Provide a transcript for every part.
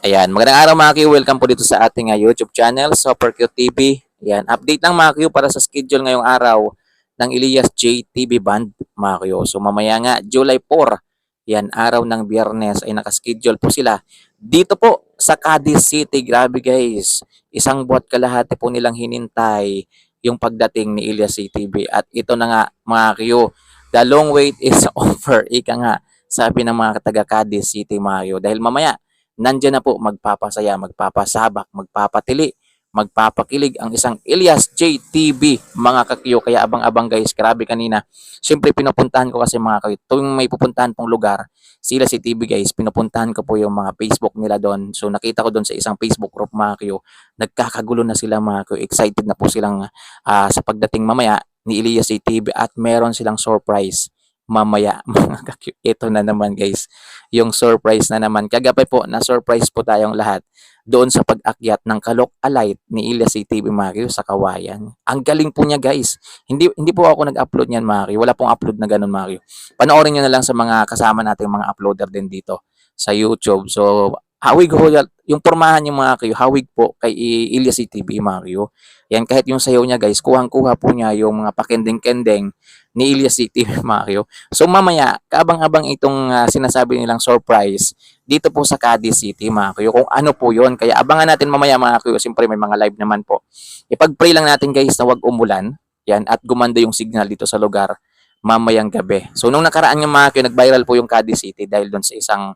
Ayan, magandang araw mga Q. Welcome po dito sa ating uh, YouTube channel, Super Q TV. Ayan, update lang mga Q para sa schedule ngayong araw ng Elias J TV Band mga Q. So mamaya nga, July 4, yan, araw ng biyernes ay nakaschedule po sila. Dito po sa Cadiz City, grabe guys. Isang buwan kalahati po nilang hinintay yung pagdating ni Elias CTV. At ito na nga mga Q, the long wait is over. Ika nga, sabi ng mga taga Cadiz City mga Q. Dahil mamaya, nandyan na po magpapasaya, magpapasabak, magpapatili, magpapakilig ang isang Elias JTV mga kakyo. Kaya abang-abang guys, grabe kanina. Siyempre pinupuntahan ko kasi mga kakyo, tuwing may pupuntahan pong lugar, sila si TV guys, pinupuntahan ko po yung mga Facebook nila doon. So nakita ko doon sa isang Facebook group mga kakyo, nagkakagulo na sila mga kakyo, excited na po silang ah, sa pagdating mamaya ni Elias JTV at meron silang surprise mamaya mga kakyo. Ito na naman guys yung surprise na naman. Kagabi po, na-surprise po tayong lahat doon sa pag-akyat ng Kalok Alight ni Ilya CTV Mario sa Kawayan. Ang galing po niya guys. Hindi hindi po ako nag-upload niyan Mario. Wala pong upload na ganun Mario. Panoorin niyo na lang sa mga kasama nating mga uploader din dito sa YouTube. So, hawig ho, yung pormahan yung mga kayo, hawig po kay Ilya CTV Mario. Yan, kahit yung sayaw niya guys, kuhang-kuha po niya yung mga pakending-kendeng ni Ilya CTV Mario. So mamaya, kaabang-abang itong ah, sinasabi nilang surprise dito po sa Cadiz City mga kuyo. Kung ano po yon Kaya abangan natin mamaya mga kuyo. Siyempre may mga live naman po. Ipag-pray lang natin guys na wag umulan. Yan, at gumanda yung signal dito sa lugar mamayang gabi. So nung nakaraan yung mga kuyo, nag-viral po yung Cadiz City dahil doon sa isang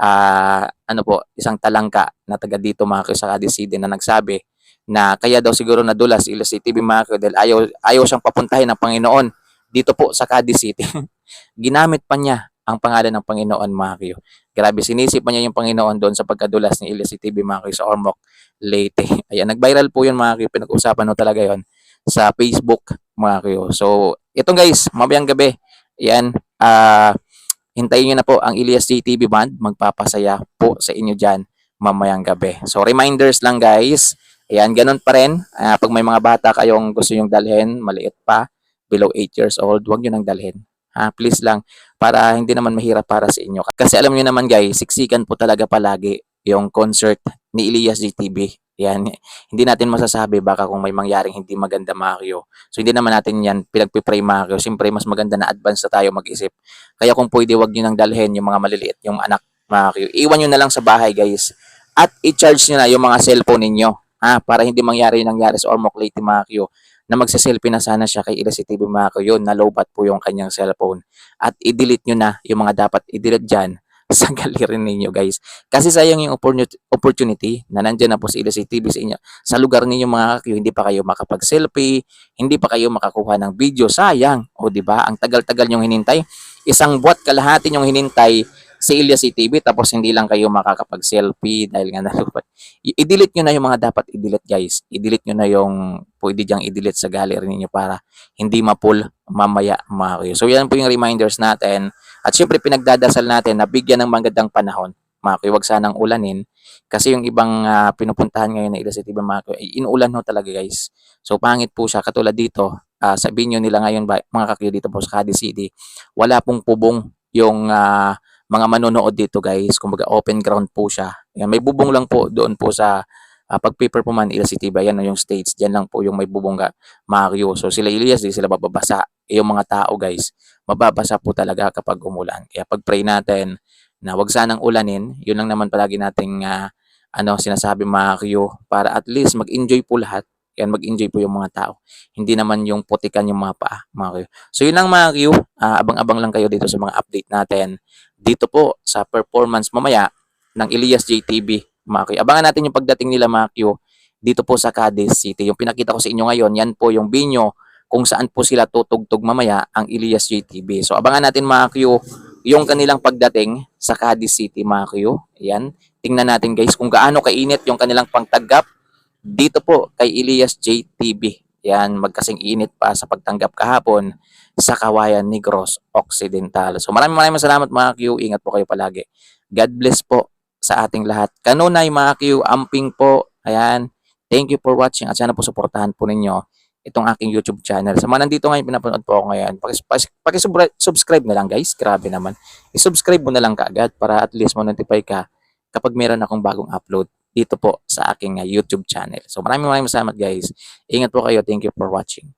ah, ano po, isang talangka na taga dito mga kuyo sa Cadiz City na nagsabi na kaya daw siguro nadulas Ilo City kuyo dahil ayaw, ayaw siyang papuntahin ng Panginoon dito po sa Cadiz City. Ginamit pa niya ang pangalan ng Panginoon mga kuyo. Grabe, sinisip pa niya yung Panginoon doon sa pagkadulas ni TV mga kuyo sa Ormoc, Leyte. Ayan, nag-viral po yun mga kuyo. Pinag-usapan no talaga yon sa Facebook mga kuyo. So, ito guys, mamayang gabi. Ayan, ah hintayin nyo na po ang Elias TV Band. Magpapasaya po sa inyo dyan mamayang gabi. So, reminders lang guys. Ayan, ganun pa rin. Ah, pag may mga bata kayong gusto nyong dalhin, maliit pa, below 8 years old, huwag nyo nang dalhin. Ha, please lang para hindi naman mahirap para sa inyo. Kasi alam niyo naman guys, siksikan po talaga palagi yung concert ni Elias GTV. Yan, hindi natin masasabi baka kung may mangyaring hindi maganda Mario. So hindi naman natin yan pinagpipray Mario. Siyempre mas maganda na advance na tayo mag-isip. Kaya kung pwede wag niyo nang dalhin yung mga maliliit, yung anak Mario. Iwan niyo na lang sa bahay guys. At i-charge niyo na yung mga cellphone ninyo. Ha, para hindi mangyari yung nangyari sa Ormoc Leyte Mario na magsa-selfie na sana siya kay Elias TV Mario. Yun, nalobat po yung kanyang cellphone at i-delete nyo na yung mga dapat i-delete dyan sa gallery ninyo guys. Kasi sayang yung opportunity, na nandyan na po si Elias TV sa inyo. Sa lugar ninyo mga kakyo, hindi pa kayo makapag-selfie, hindi pa kayo makakuha ng video. Sayang. O ba Ang tagal-tagal yung hinintay. Isang buwat kalahati yung hinintay si Elias TV tapos hindi lang kayo makakapag-selfie dahil nga nalupat. I-delete nyo na yung mga dapat i-delete guys. I-delete nyo na yung pwede diyang i-delete sa gallery ninyo para hindi ma-pull mamaya mga. So yan po yung reminders natin. At syempre pinagdadasal natin na bigyan ng magandang panahon. Mga kayo, wag sanang ulanin. Kasi yung ibang ah, pinupuntahan ngayon na Ila City mga kayo, ay inuulan ho talaga guys. So pangit po siya. Katulad dito, ah, sabihin nyo nila ngayon ba, mga kakyo dito po sa Cadiz City, wala pong pubong yung ah, mga manonood dito guys. Kumbaga open ground po siya. Yan, may bubong lang po doon po sa uh, pag-paper po man Ila City ba, yung states. Diyan lang po yung may bubong ga Mario. So sila Elias, di sila bababasa. Yung mga tao guys, mababasa po talaga kapag umulan. Kaya pag-pray natin na wag sanang ulanin, yun lang naman palagi nating ah, ano sinasabi Mario para at least mag-enjoy po lahat. Yan, mag-enjoy po yung mga tao. Hindi naman yung putikan yung mga paa, Mario. So yun lang Mario, Ah, abang-abang lang kayo dito sa mga update natin dito po sa performance mamaya ng Elias JTV Makyo. Abangan natin yung pagdating nila Makyo dito po sa Cadiz City. Yung pinakita ko sa inyo ngayon, yan po yung binyo kung saan po sila tutugtog mamaya ang Elias JTV. So abangan natin Makyo yung kanilang pagdating sa Cadiz City Makyo. Yan. Tingnan natin guys kung gaano kainit yung kanilang pangtanggap dito po kay Elias JTV. Yan, magkasing init pa sa pagtanggap kahapon sa Kawayan Negros Occidental. So maraming maraming salamat mga Q. Ingat po kayo palagi. God bless po sa ating lahat. Kanunay mga Q, amping po. Ayan. Thank you for watching at sana po suportahan po ninyo itong aking YouTube channel. Sa mga nandito ngayon, pinapanood po ako ngayon. Pakis- Pakisubscribe na lang guys. Grabe naman. I-subscribe mo na lang kaagad para at least mo-notify ka kapag meron akong bagong upload dito po sa aking ah, YouTube channel. So maraming maraming salamat guys. Ingat po kayo. Thank you for watching.